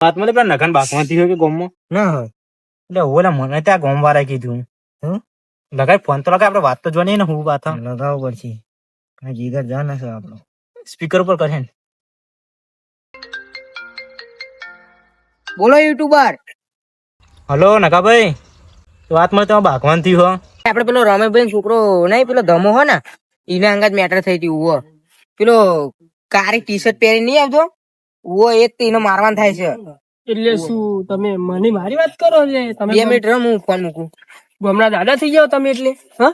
વાત મળે પેલા નખન બાકમાંથી હોય કે ગોમમાં? ના હોય. એટલે ઓલા મને ત્યાં ગોમ વાળા કીધું. હમ? લગાય ફોન તો લગાય આપણે વાત તો જોવાની ને હું વાત લગાવવું પડશે. કઈ જીગર જાન હશે આપણો. સ્પીકર ઉપર કરે ને. બોલો યુટ્યુબર. હલો નકાભાઈ તો વાત મળે તમે બાગવાનથી હો આપડે પેલો રમેશભાઈ છોકરો નહીં પેલો ધમો હો ને એને અંગાત મેટર થઈ હતી ઉવો. પેલો કારી ટી શર્ટ પહેરી નહીં આવતો? ઉવો એક જ તે એને મારવાન થાય છે. એટલે શું તમે મને મારી વાત કરો છે તમે બે મિનિટ રમ હું ફોન મૂકું. હમણાં દાદા થઈ જાવ તમે એટલે. હા?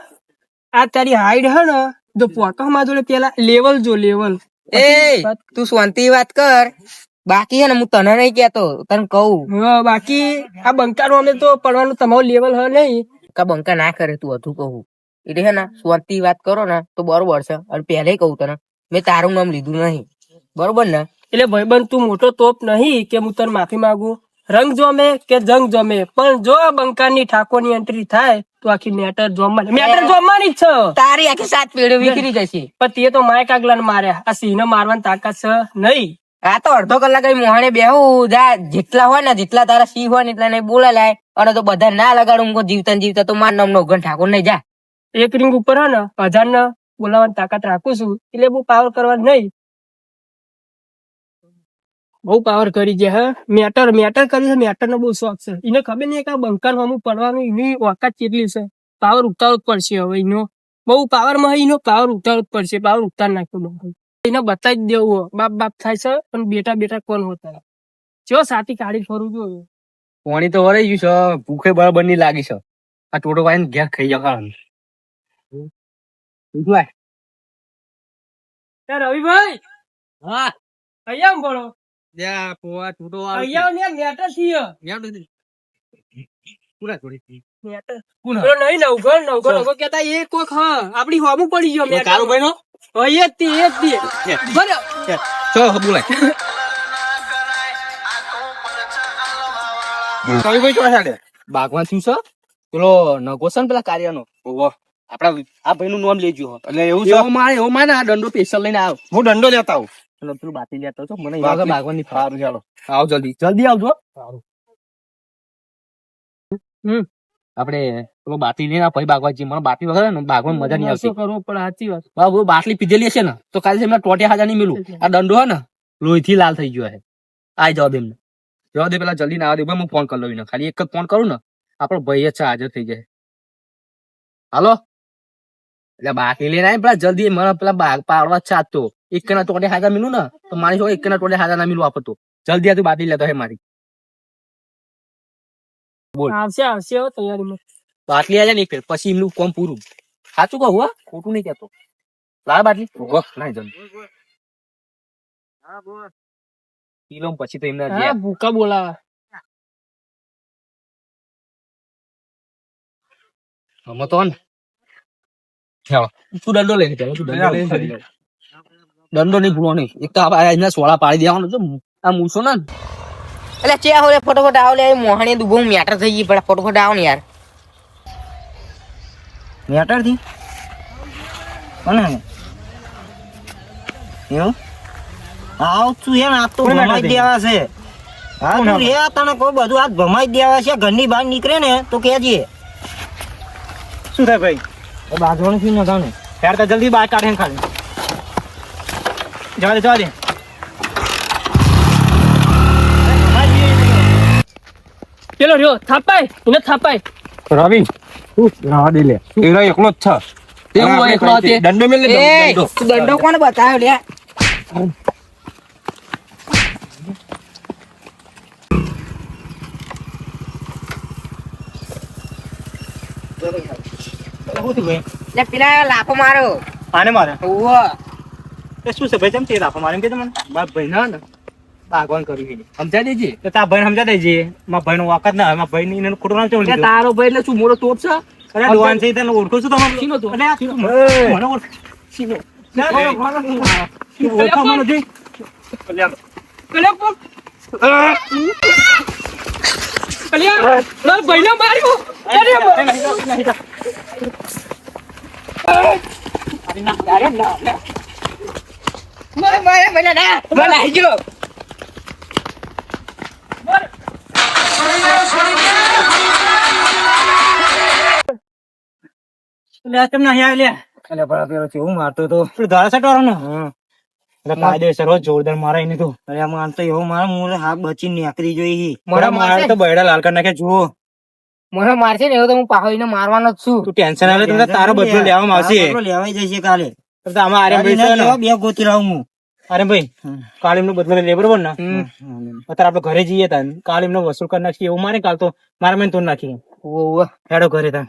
આ તારી હાઈટ હે ને જો ફોટો માં જોડે પેલા લેવલ જો લેવલ. એ તું શાંતિ વાત કર. બાકી હે ને હું તને નહીં કેતો તને કહું. હા બાકી આ બંકાર અમે તો પડવાનું તમારું લેવલ હે નહીં. કા બંકા ના કરે તું હતું કહું. એટલે હે ને શાંતિ વાત કરો ને તો બરોબર છે. અને પહેલે કહું તને મેં તારું નામ લીધું નહીં. બરોબર ને? એટલે ભાઈબંધ તું મોટો તોપ નહીં કે હું તને માફી માંગુ? રંગ જોમે કે જંગ જોમે? પણ જો આ બંકાની ઠાકોરની એન્ટ્રી થાય તો આખી મેટર જોમવાની. મેટર જોમવાની જ છે. તારી આખી સાત પેઢી વિખરી જશે. પણ તે તો માય કાગલા માર્યા આ સિંહ મારવાની તાકાત છે નહીં. આ તો અડધો કલાક મોહાણે બેહું. જા જેટલા હોય ને જેટલા તારા સિંહ હોય ને એટલા નહીં બોલા લાય અને તો બધા ના લગાડું. હું જીવતા જીવતા તો માર નામ નો ઘન ઠાકોર નહીં. જા. એક રિંગ ઉપર હે ને હજાર ને બોલાવવાની તાકાત રાખું છું. એટલે બહુ પાવર કરવા નહીં. બહુ પાવર કરી છે હે? મેટર મેટર કરી છે મેટર નો બહુ શોખ છે. એને ખબર નહીં કે આ બંકર હમું પડવાનું એની ઓકાત કેટલી છે? પાવર ઉતારવો જ પડશે હવે એનો. બહુ પાવરમાં એનો પાવર ઉતારવો જ પડશે. પાવર ઉતાર નાખ્યો બંકર એને બતાવી જ દેવું બાપ બાપ થાય છે પણ બેટા બેટા કોણ હોતા જો સાથી કાઢી ફરું છું પાણી તો વરાઈ ગયું છે ભૂખે બરાબરની લાગી છે. આ ટોટો વાઈને ઘેર ખાઈ જવાનું. રવિભાઈ! હા. અહીંયા બોલો. ત્યાં પોવા ટોટો અહીંયા ને મેટર થયો. પૂરા થોડી મેટર પેલો નહીં નવઘણ નવઘણ નવઘણ કહેતા એ કોક હા આપડી હોમું પડી ગયો મેટર કારુભાઈ નો હા, જ તે, એ જ તે. બરાબર. ચો બોલાય. કવિભાઈ ચોરા સાડે બાગવાન શું છે પેલો નગો છે ને પેલા કાર્યનો? ઓહો. આપડા આ ભાઈ નું નામ લેજો એટલે એવું છે? મારે એવો મારે આ દંડો સ્પેશિયલ લઈને આવ. હું દંડો લેતા આવું. એટલે પેલું બાતી લેતો છો મને બાકી- બાગવાનની સારું ચાલો. આવ જલ્દી. જલ્દી આવજો. હમ. આપણે પેલો બાટલી લઈને પછી ભાગવા જઈએ. મને બાટલી વગર ને ભાગવાની મજા નહીં આવતી. કરવું પણ સાચી વાત. બાબુ બાટલી પીધેલી હશે ને તો કાલે એમને ટોટિયા હાજર નહીં મિલું. આ દંડો હે ને લોહી થી લાલ થઈ ગયો હે. આઈ જવાબ એમને. જવા દે પેલા જલ્દી ના આવે દે. ભાઈ હું ફોન કરી લઉં ખાલી એક જ ફોન કરું ને આપણો ભાઈ જ હાજર થઈ જાય. હાલો? એટલે બાટલી લઈને આવે પેલા જલ્દી મને પેલા બાગ પાડવા જ છે આજ તો એક ના ટોટે હાજર મિલું ને તો મારી હોય એક ના ટોટે હાજર ના મિલું આપતો. જલ્દી આ તું બાટલી લેતો હે મારી. બોલ. આવશે આવશે હો તૈયારીમાં. બાટલી ફેર પછી એમનું કોમ પૂરું. સાચું કહું હા ખોટું નહીં કહેતો. બાટલી. પછી તો એમના હા ભૂકા બોલાવે. અમે ને. ચાલો તું દંડો લઈને ચાલો તું દંડો લઈને ચાલી. જા. દંડો નહીં ભૂલો નહીં એક તો આપણે સોળા પાડી દેવાનો છે. આ મૂછો ને એટલે ચે આવો લે ફટોફટ આવો લે મોહાણી દુબો મેટર થઈ ગઈ પણ ફટોફટ આવો ને યાર. મેટરથી? કોને? એવું? આવ તું એમ આ તો ભમાઈ દેવા છે. હા તું એ તને કહું બધું આ ભમાઈ દેવા છે ઘરની બહાર નીકળે ને તો કહેજે. શું થાય ભાઈ? બાજવાનું થી નગાવ ને ત્યારે તો જલ્દી બહાર કાઢે ને ખાલી. જવા દે જવા દે. પેલો રહ્યો. થાપાય એને થાપાય. રવિ રવા દે લે. એનો એકલો જ છે એવું હોય એકલો તે. દંડો મેલ લે દંડો. દંડો કોને બતાવ્યો લે? લે પેલા લાફો મારો. આને મારે ઉવ્વ. એ શું છે ભાઈ ચમ તેલ આપવા મારે એમ કે મને મારા ભાઈ ના ને કર્યું સમજા દેજે તો તારા ભાઈ સમજા દેજે મારા ભાઈ નો વાકત ના મારા ભાઈ ની ખોટું નામ ચમ તારો ભાઈ એટલે શું મોટો તોપ છે અરે છે તને ઓળખું છું તમારે શીનો તો? અરે મને ઓળખ શીનો ઓળખા મને જોઈ કલ્યા કોણ કલ્યા મારા ભાઈને માર્યો અરે મારે મારે મને ના મને મને મને ના મને આવજો તમને અહીંયા જોરદાર મારા તો. અરે માર તો એવો બચી નીકળી જોઈ મારા તો બૈડા લાલ કરી નાખે જુઓ. મને મારશે ને એવો તો હું પાહો મારવાનો જ છું. તું ટેન્શન આવે તમને તારો બદલો લેવામાં આવશે. લેવાઈ જશે કાલે. બે ગોતી લાવું હું. અરે ભાઈ કાલે એમનો બદલો લે બરોબર ને? અત્યારે આપડે ઘરે જઈએ તા કાલે એમનો વસૂલ કરી નાખીએ. એવું મારે કાલ તો મારા મેં તો નાખી હેડો ઘરે તા